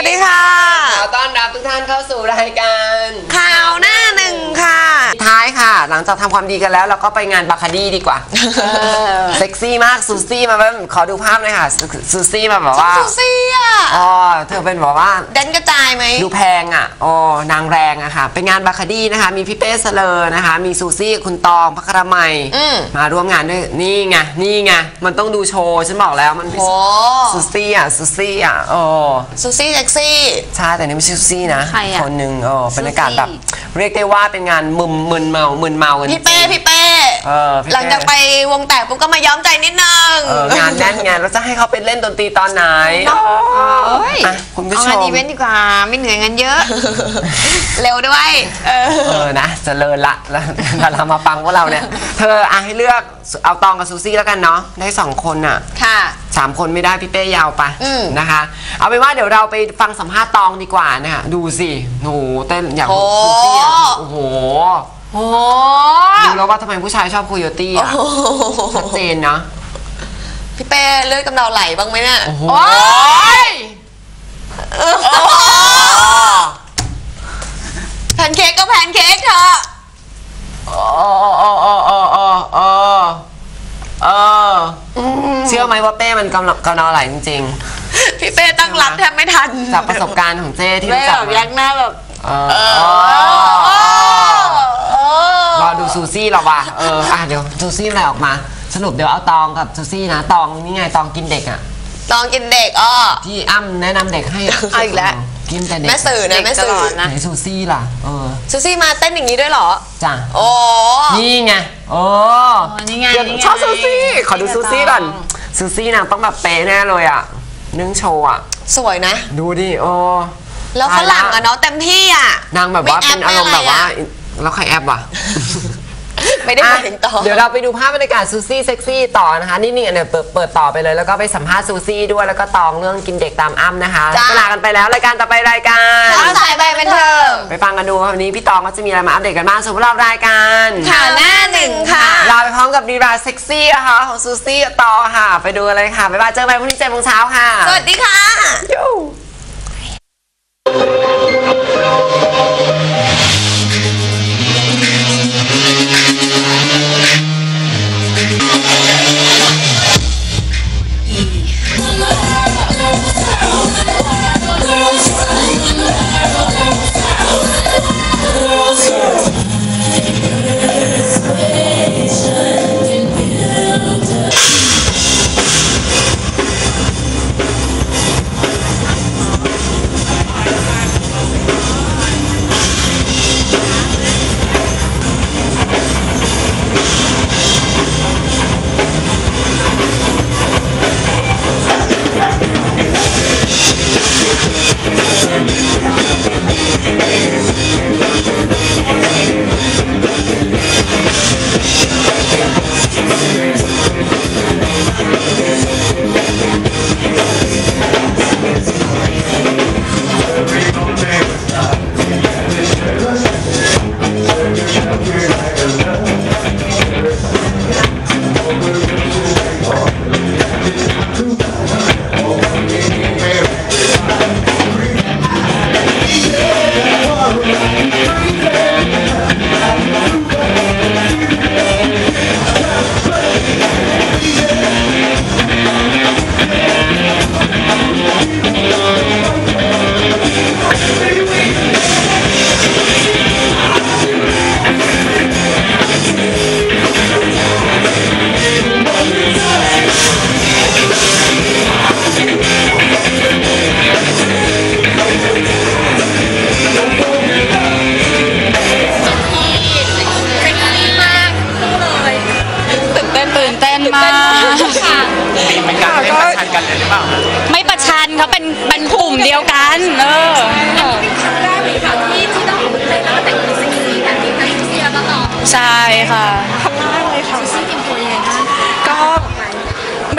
วัสดีค่ะ ขอต้อนรับทุกท่านเข้าสู่รายการ ลังจากทำความดีกันแล้ว เราก็ไปงานบาคาดีดีกว่าเซ็กซี่มากซูซี่มาแบบขอดูภาพหน่อยค่ะซูซูซี่มาแบบว่าซูซี่อะอ๋อเธอเป็นแบบว่าแดนกระจายไหมดูแพงอะอ๋อนางแรงอะค่ะเป็นงานบาคาดีนะคะ มีพี่เป้เสเลอนะคะ มีซูซี่คุณตองพัครมัยอืมมาร่วมงานด้วยนี่ไงนี่ไงมันต้องดูโชว์ฉันบอกแล้วมันไม่โอ้ซูซี่อะซูซี่อะโอ้ซูซี่เซ็กซี่ใช่แต่นี่ไม่ใช่ซูซี่นะใครอะคนหนึ่งเออเป็นอากาศซูซี่แบบเรียกได้ว่าเป็นงานมึนมึนเมามึนเมากันพี่เป้จริงพี่เป้เออพี่เป้หลังจากไปวงแตกปุ๊บก็มาย้อมใจนิดนึงเอองานแน่นไงแล้วจะให้เขาไปเล่นดนตรีตอนไหนเอ้ยอะคุณผู้เอาชงานมอีเวนต์ดีกว่าไม่เหนื่อยเงินเยอะ เร็วด้วยเออ เออนะเจริญละแล้วดารามาฟังพวกเราเนี่ย เธออะให้เลือกเอาตองกับซูซี่แล้วกันเนาะได้สองคนอะ ค่ะ สามคนไม่ได้พี่เป้ยาวไปอืมนะคะ เอาเป็นว่าเดี๋ยวเราไปฟังสัมภาษณ์ตองดีกว่านะคะดูสิโอ้โหเต้นอย่างโอ้ ซูซี่อะโอ้โห โอ้ดูแล้วว่าทำไมผู้ชายชอบโคโยตี้อะชัดเจนเนาะพี่เป้เลือดกำเดาไหลบ้างไหมเนี่ยโอ้โหยแพนเค้กก็แพนเค้กเถอะเออเออเออเออเออเออเออเชื่อไหมว่าเป้มันกำลังกำลังไหลจริงพี่เป้ตั้งรับแทบไม่ทันๆจากประสบการณ์ของเจ้ที่เป้รู้จัแบกบมายักหน้าแบบ เออเออเออเออรอดู ซูซี่หรอวะเอออะเดี๋ยวซูซี่อะไรออกมา สรุปเดี๋ยวเอาตองกับซูซี่นะตองนี่ไงตองกินเด็กอะลองกินเด็กอ้อ ที่อ้ำแนะนำเด็กให้ะเอาอีกแล้ว กินแต่เด็กแม่สื่อนะแม่สื่อไหนซูซี่ล่ะเออซูซี่มาเต้นอย่างนี้ด้วยเหรอ จ้ะโอ้ นี่ไงโอ้นี่ไงเดี๋ยวนี่ไงชอบซูซี่ขอดูนี่ไงซูซี่ก่อนตอง ซูซี่นางต้องแบบเป๊ะแน่เลยอะนึ่งโชว์อะ สวยนะ ดูดิโอ้แล้วฝรั่งอะเนาะเต็มที่อะนางแบบว่าเป็นอารมณ์แบบว่าไแล้วใครแอปวะ ไม่ได้หมายถึงต่อ เดี๋ยวเราไปดูภาพบรรยากาศซูซี่เซ็กซี่ต่อนะคะ นี่นี่เดี๋ยวเปิดเปิดต่อไปเลย แล้วก็ไปสัมภาษณ์ซูซี่ด้วยแล้วก็ตองเรื่องกินเด็กตามอ้ำนะคะจ้าเวลากันไปแล้วรายการต่อไปรายการข่าวสายใบบันเทิงไปฟังกันดูวันนี้พี่ตองก็จะมีอะไรมาอัปเดตกันบ้างสำหรับรายการข่าวหน้าหนึ่งค่ะ ลาไปพร้อมกับดีราเซ็กซี่นะคะของซูซี่กับตองค่ะ ไปดูกันเลยค่ะบ๊ายบายเจอกันใหม่พรุ่งนี้เจ็ดโมงเช้าค่ะ สวัสดีค่ะ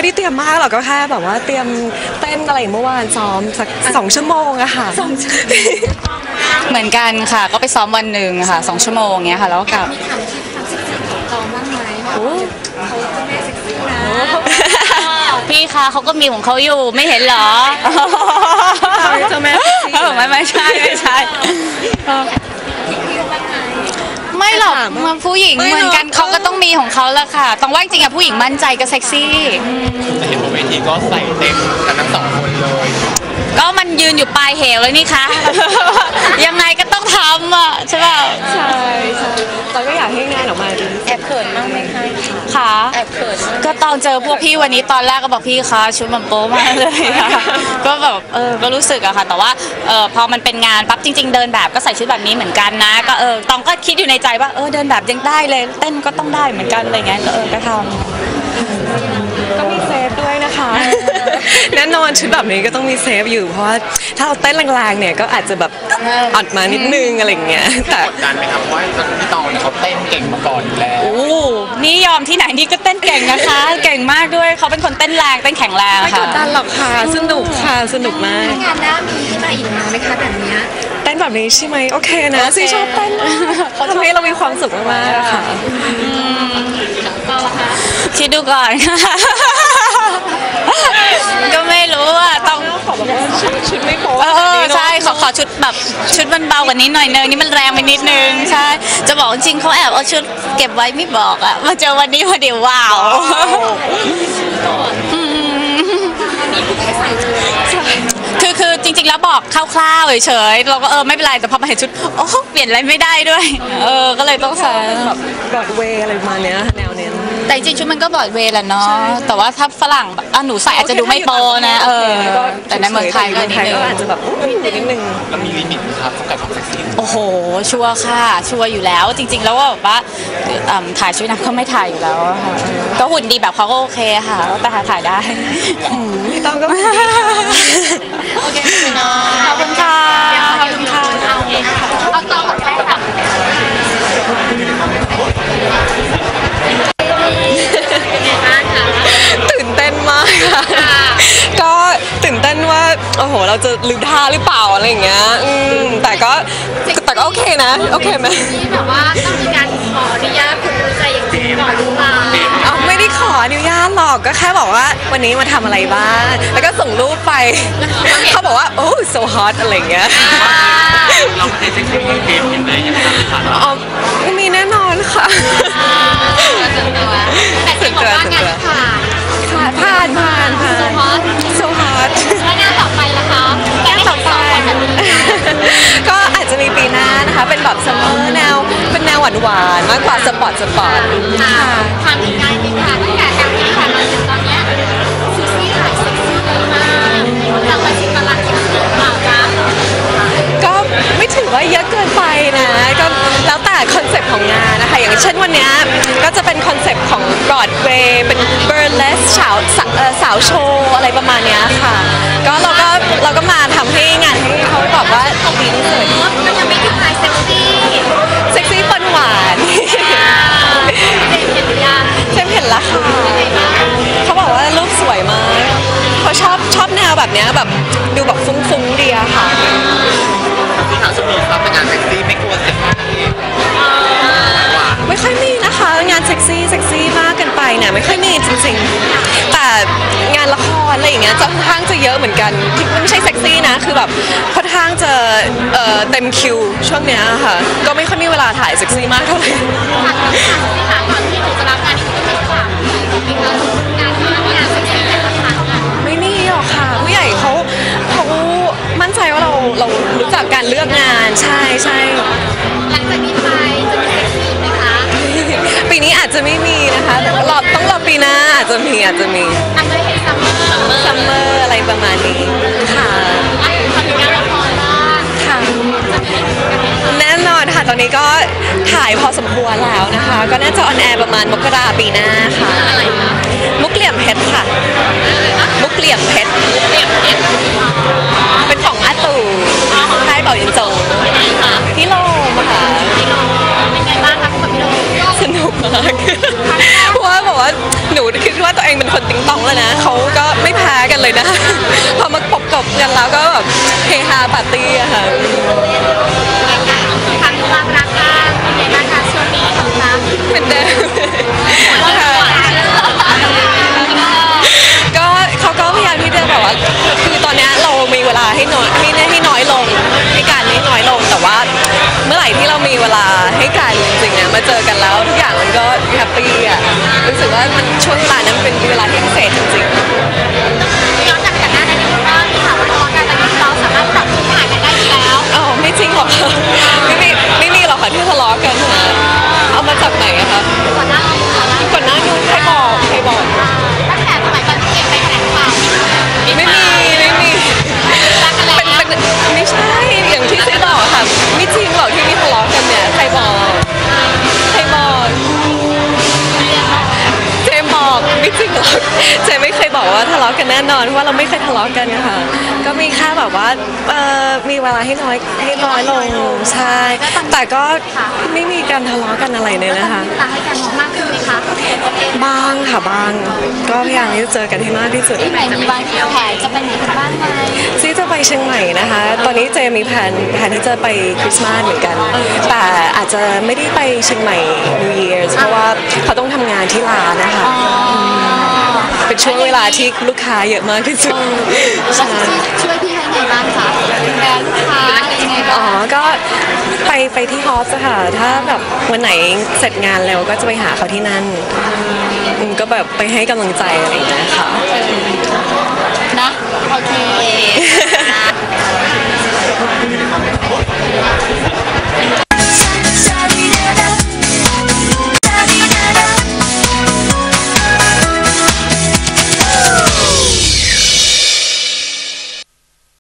ไม่ได้เตรียมมากหรอกก็แค่แบบว่าเตรียมเต้นอะไรเมื่อวานซ้อมสักสองชั่วโมงอะค่ะสองชั่วโมงเหมือนกันค่ะ ก็ไปซ้อมวันหนึ่งค่ะสองชั่วโมงเงี้ยค่ะแล้วก็กลับตพี่คะเขาก็มีของเขาอยู่ไม่เห็นเหรอเจ้าแม่เออไม่ไม่ใช่ไม่ใช่เออไม่ หรอกถามว่ามันผู้หญิงไม่เหมือนกันเนอะเขาก็ต้องมีของเขาแหละค่ะต้องว่าจริงๆอะผู้หญิงมั่นใจก็เซ็กซี่ แต่เห็นบนเวทีก็ใส่เต็มกันทั้งสองคนเลย ก็มันยืนอยู่ปลายเหวเลยนี่คะ ยังไงก็ต้องทำอะใช่เปล่า ใช่ใช่เราก็อยากให้งานออกมาดีแอบเขินบ้างไหมคะ ค่ะแอบเขินก็ตอนเจอพวกพี่วันนี้ตอนแรกก็บอกพี่คะชุดมันโป๊มากเลยค่ะก็แบบเออก็รู้สึกอะค่ะ แต่ว่าเออพอมันเป็นงานปั๊บจริง ๆ เดินแบบก็ใส่ชุดแบบนี้เหมือนกันนะ ก็เออตองก็คิดอยู่ในใจว่าเออเดินแบบยังได้เลย เต้นก็ต้องได้เหมือนกันอะไรเงี้ยก็เออก็ทำก็มีเซฟด้วย นะคะ แน่นอนชุดแบบนี้ก็ต้องมีเซฟอยู่เพราะว่าถ้าเราเต้นแรงๆเนี่ยก็อาจจะแบบอัดมานิดนึงอะไรอย่างเงี้ยแต่กดดันไหมครับเพราะว่าพี่ตองเนี่ยเขาเต้นเก่งมาก่อนอยู่แล้ว โอ้นี่ยอมที่ไหนนี่ก็เต้นเก่งนะคะ เก่งมากด้วยเขาเป็นคนเต้นแรงเต้นแข็งแรงไม่กค่ะดดันหรอกค่ะสนุกค่ะสนุกมาก งานหน้ามีที่มาอีกไหมคะแบบเนี้ยเต้นแบบนี้ใช่ไหมโอเคนะโอเคซีชอบเต้นมากทำให้เรามีความสุขมากๆค่ะ คิดดูก่อน ก็ไม่รู้อะต้องขอแบบว่าชุดชุดไม่โป๊เออใช่ขอขอชุดแบบชุดมันเบากว่านี้หน่อยนึงนี่มันแรงไปนิดนึงใช่จะบอกจริงๆเขาแอบเอาชุดเก็บไว้ไม่บอกอะมาเจอวันนี้พอดีว้าวอืมคือคือจริง ๆ แล้วบอกคร่าวๆเฉยๆเราก็เออไม่เป็นไรแต่พอมาเห็นชุดโอ้เปลี่ยนอะไรไม่ได้ด้วย เออก็เลยต้องใส่แบบบรอดเวย์อะไรประมาณเนี้ยแนวเนี้ย แต่จริงๆชุดมันก็บอดเวย์แหละเนาะแต่ว่าถ้าฝรั่งแบบอะหนูใส่อาจจะดูไม่โปนะเออแต่ในเมืองไทยก็นิดนึงก็อาจจะแบบอุ๊ยนิดนึงแล้วมีลิมิตไหมครับสำหรับความเซ็กซี่โอ้โห ชัวร์ค่ะ ชัวร์อยู่แล้ว จริง ๆ แล้วว่าแบบว่าเอิ่มถ่ายชุดนั้นก็ไม่ถ่ายอยู่แล้วอะค่ะก็หุ่นดีแบบเขาก็โอเคค่ะแต่ถ่ายได้พี่ต้องก็ไม่โอเคขอบคุณค่ะขอบคุณค่ะเอาต่อไปค่ะ ค่ะ ก็ตื่นเต้นว่า โอ้โห เราจะลืมท่าหรือเปล่าอะไรอย่างเงี้ยอืมแต่ก็แต่ก็โอเคนะ โอเคไหมที่แบบว่าต้องมีการขออนุญาตคุณรู้ใจอย่างจริงก่อนหรือเปล่าเอาไม่ได้ขออนุญาตหรอกก็แค่บอกว่าวันนี้มาทำอะไรบ้าง แล้วก็ส่งรูปไป เขาบอกว่า โอ้ so hot อะไรอย่างเงี้ย เราไม่ได้เซ็กซี่เกมยังไงยังไงผ่านอ๋อมีแน่นอนค่ะแหวานหวานๆมากกว่าสปอร์ตสปอร์ตค่ะความมีงานมีค่ะตั้งแต่การที่ผ่านมาถึงตอนเนี้ยซูซี่ถ่ายเซ็กซี่เยอะมากเราไปชิมบัลลังก์ที่หรือเปล่าจ๊ะก็ไม่ถือว่าเยอะเกินไปนะ ก็แล้วแต่คอนเซปต์ของงานนะคะ อย่างเช่นวันเนี้ยก็จะเป็นคอนเซปต์ของ Broadway เป็น burlesque สาวสาวเอ่อสาวโชว์อะไรประมาณเนี้ยค่ะ ก็เราก็เราก็มาทำให้งานให้เขาแบบว่าดีที่สุดมันยังไม่ถึงไฮเซ็กซี่เซ็กซี่ปน หวานเด็กเห็นหรือยังเจมเห็นและค่ะเขาบอกว่ารูปสวยมากเขาชอบชอบแนวแบบเนี้ยแบบดูแบบฟุ้งๆ เกันไปเนี่ยไม่ค่อยมีจริงๆ แต่งานละครอะไรอย่างเงี้ยจะค่อนข้างจะเยอะเหมือนกันที่ไม่ใช่เซ็กซี่นะ คือแบบค่อนข้างจะเอ่อเต็มคิวช่วงเนี้ยค่ะ ก็ไม่ค่อยมีเวลาถ่ายเซ็กซี่มากเท่าไหร่ผ่านกับผ่านที่ผ่านก่อนที่หนูจะรับงานนี้ก็ไม่ฝากใหญ่กับพี่เขางานที่งานเซ็กซี่เป็นละครั้งอะไม่มีหรอกค่ะผู้ใหญ่เขาเขามั่นใจว่าเราเรารู้จักการเลือกงานใช่ใช่หลังจากนี้ไปจะมีเซ็กซี่ไหมคะปีนี้อาจจะไม่มีนะคะแต่ว่ารอต้องรอ ปีหน้าอาจจะมีอาจจะมีทำได้เห็นซัมเมอร์ซัมเมอร์ซัมเมอร์อะไรประมาณนี้ค่ะอะทำงานละครบ้างค่ะแน่นอนค่ะตอนนี้ก็ถ่ายพอสมควรแล้วนะคะ ก็น่าจะออนแอร์ประมาณมกราปีหน้าค่ะอะไรคะมุกเหลี่ยมเพชรค่ะ มุกเหลี่ยมเพชรเรียบเรียบเป็นของอาตู่ เลยนะ พอมาประกบกันแล้วก็แบบเฮฮาปาร์ตี้อะค่ะทางความรักบ้างเป็นไงบ้างคะช่วงนี้ของรักเหมือนเดิม ไม่จริงหรอกเจมส์ไม่เคยบอกว่าทะเลาะกันแน่นอนเพราะว่าเราไม่เคยทะเลาะกันนะคะก็มีแค่แบบว่าเออมีเวลาให้น้อยให้น้อยลงใช่แต่ก็ไม่มีการทะเลาะกันอะไรเลยนะคะตาให้กันมากขึ้นไหมคะบ้างค่ะบ้างก็พยายามที่จะเจอกันให้มากที่สุดที่ไหนมีบ้านเที่ยวแผนจะไปไหนกันบ้างไหมซีจะไปเชียงใหม่นะคะ ตอนนี้เจมีแผนแผนที่จะไปคริสต์มาสเหมือนกัน แต่อาจจะไม่ได้ไปเชียงใหม่ New Year's เพราะว่าเขาต้องทำงานที่ร้านนะคะ เป็นช่วงเวลาที่ลูกค้าเยอะมากที่สุดช่วยพี่ให้ไงบ้างคะดูแลูกค้าอ๋อก็ไปไปที่ฮอสค่ะถ้าแบบวันไหนเสร็จงานแล้วก็จะไปหาเขาที่นั่นก็แบบไปให้กำลังใจอะไรอย่างเงี้ยค่ะนะโอเค